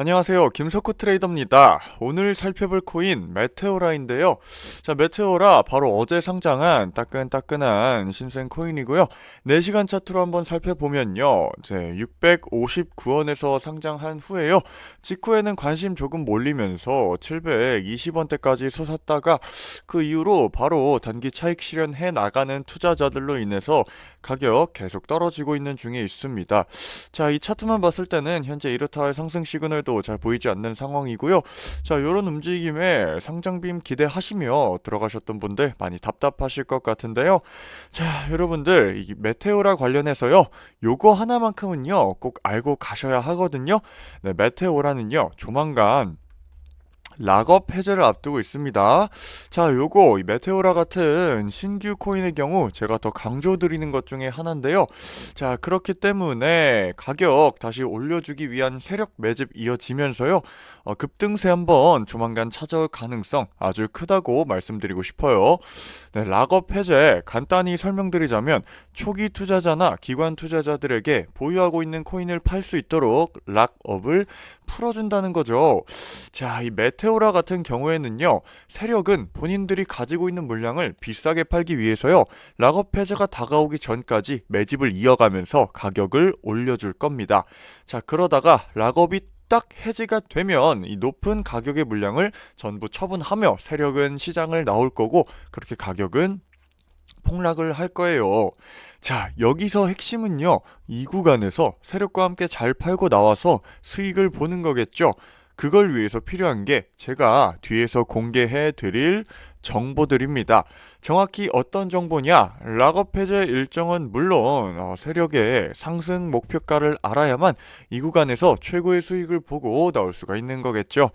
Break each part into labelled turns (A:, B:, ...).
A: 안녕하세요. 김석호 트레이더입니다. 오늘 살펴볼 코인 메테오라인데요. 자, 메테오라 바로 어제 상장한 따끈따끈한 신생 코인이고요. 4시간 차트로 한번 살펴보면요. 네, 659원에서 상장한 후에요. 직후에는 관심 조금 몰리면서 720원대까지 솟았다가 그 이후로 바로 단기 차익 실현해 나가는 투자자들로 인해서 가격 계속 떨어지고 있는 중에 있습니다. 자, 이 차트만 봤을 때는 현재 이렇다 할 상승 시그널도 잘 보이지 않는 상황이고요. 자, 이런 움직임에 상장빔 기대하시며 들어가셨던 분들 많이 답답하실 것 같은데요. 자, 여러분들 이 메테오라 관련해서요. 요거 하나만큼은요. 꼭 알고 가셔야 하거든요. 네, 메테오라는요. 조만간 락업 해제를 앞두고 있습니다. 자, 요거 이 메테오라 같은 신규 코인의 경우 제가 더 강조드리는 것 중에 하나인데요. 자, 그렇기 때문에 가격 다시 올려주기 위한 세력 매집 이어지면서요. 어, 급등세 한번 조만간 찾아올 가능성 아주 크다고 말씀드리고 싶어요. 네, 락업 해제 간단히 설명드리자면 초기 투자자나 기관 투자자들에게 보유하고 있는 코인을 팔 수 있도록 락업을 풀어준다는 거죠. 자, 이 메테오 라 같은 경우에는요, 세력은 본인들이 가지고 있는 물량을 비싸게 팔기 위해서요, 락업 해제가 다가오기 전까지 매집을 이어가면서 가격을 올려줄 겁니다. 자, 그러다가 락업이 딱 해지가 되면 이 높은 가격의 물량을 전부 처분하며 세력은 시장을 나올 거고 그렇게 가격은 폭락을 할 거예요. 자, 여기서 핵심은요, 이 구간에서 세력과 함께 잘 팔고 나와서 수익을 보는 거겠죠. 그걸 위해서 필요한 게 제가 뒤에서 공개해 드릴 정보들입니다. 정확히 어떤 정보냐? 락업 해제 일정은 물론 어, 세력의 상승 목표가를 알아야만 이 구간에서 최고의 수익을 보고 나올 수가 있는 거겠죠.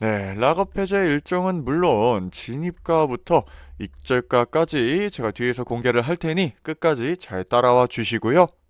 A: 네, 락업 해제 일정은 물론 진입가부터 익절가까지 제가 뒤에서 공개를 할 테니 끝까지 잘 따라와 주시고요.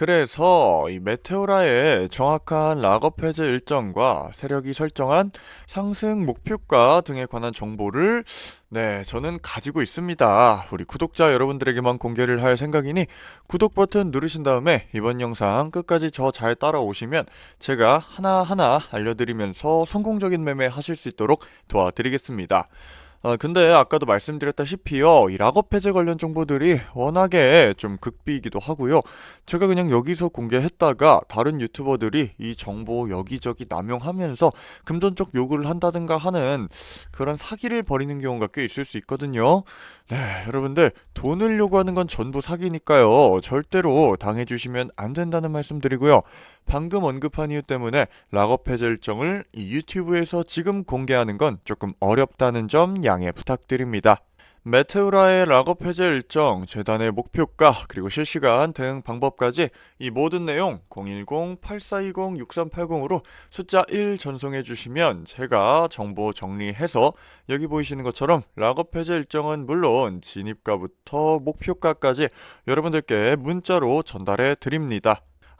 A: 그래서 이 메테오라의 정확한 락업 해제 일정과 세력이 설정한 상승 목표가 등에 관한 정보를 네, 저는 가지고 있습니다. 우리 구독자 여러분들에게만 공개를 할 생각이니 구독 버튼 누르신 다음에 이번 영상 끝까지 저 잘 따라오시면 제가 하나하나 알려드리면서 성공적인 매매 하실 수 있도록 도와드리겠습니다. 아, 근데 아까도 말씀드렸다시피요, 이 락업 해제 관련 정보들이 워낙에 좀 극비이기도 하고요. 제가 그냥 여기서 공개했다가 다른 유튜버들이 이 정보 여기저기 남용하면서 금전적 요구를 한다든가 하는 그런 사기를 벌이는 경우가 꽤 있을 수 있거든요. 네, 여러분들 돈을 요구하는 건 전부 사기니까요. 절대로 당해주시면 안 된다는 말씀 드리고요. 방금 언급한 이유 때문에 락업 해제 일정을 이 유튜브에서 지금 공개하는 건 조금 어렵다는 점 양해 부탁드립니다. 메테오라의 락업 해제 일정, 재단의 목표가, 그리고 실시간 대응 방법까지 이 모든 내용 010-8420-6380으로 숫자 1 전송해 주시면 제가 정보 정리해서 여기 보이시는 것처럼 락업 해제 일정은 물론 진입가부터 목표가까지 여러분들께 문자로 전달해 드립니다.